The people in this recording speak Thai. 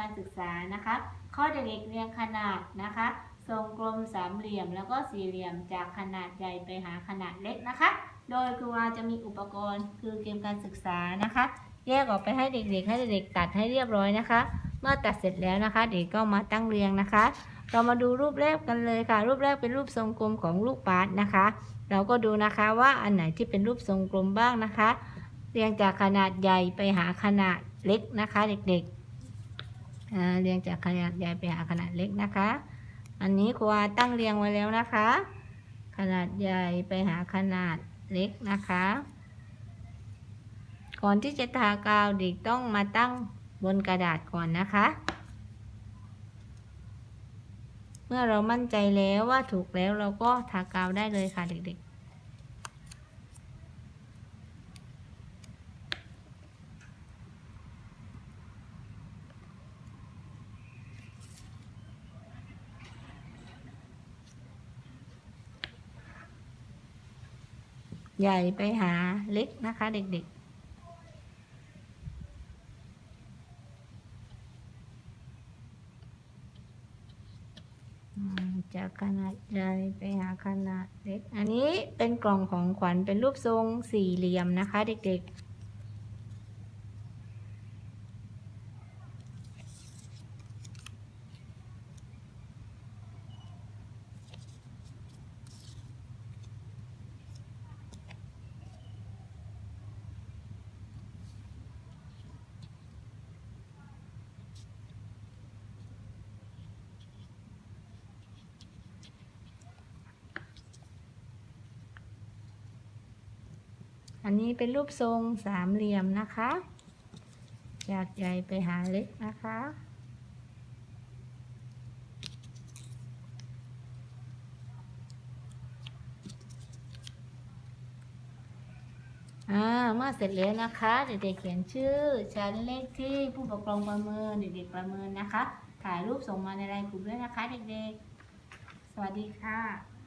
การศึกษานะคะ ข้อเด็กเรียงขนาดนะคะ ทรงกลมสามเหลี่ยมแล้วก็สี่เหลี่ยมจากขนาดใหญ่ไปหาขนาดเล็กนะคะ โดยครูอาจะมีอุปกรณ์คือเกมการศึกษานะคะ แยกออกไปให้เด็กๆ ให้เด็กๆตัดให้เรียบร้อยนะคะ เมื่อตัดเสร็จแล้วนะคะ เด็กก็มาตั้งเรียงนะคะ เรามาดูรูปแรกกันเลยค่ะ รูปแรกเป็นรูปทรงกลมของลูกบาสนะคะ เราก็ดูนะคะว่าอันไหนที่เป็นรูปทรงกลมบ้างนะคะ เรียงจากขนาดใหญ่ไปหาขนาดเล็กนะคะ เด็กๆ เรียงจากขนาดใหญ่ไปหาขนาดเล็กนะคะ อันนี้ครูอาตั้งเรียงไว้แล้วนะคะ ขนาดใหญ่ไปหาขนาดเล็กนะคะ ก่อนที่จะทากาวเด็กต้องมาตั้งบนกระดาษก่อนนะคะ เมื่อเรามั่นใจแล้วว่าถูกแล้วเราก็ทากาวได้เลยค่ะเด็กๆ ใหญ่ไปหาเล็กนะคะเด็กๆจากขนาดใหญ่ไปหาขนาดเล็ก อันนี้เป็นกล่องของขวัญเป็นรูปทรงสี่เหลี่ยมนะคะเด็กๆ อันนี้เป็นรูปทรงสามเหลี่ยมนะคะจากใหญ่ไปหาเล็กนะคะ อ่า เมื่อเสร็จแล้วนะคะ เด็กๆเขียนชื่อ ชั้นเลขที่ผู้ปกครองประเมิน เด็กๆประเมินนะคะ ถ่ายรูปส่งมาในไลน์กลุ่มด้วยนะคะ เด็กๆ สวัสดีค่ะ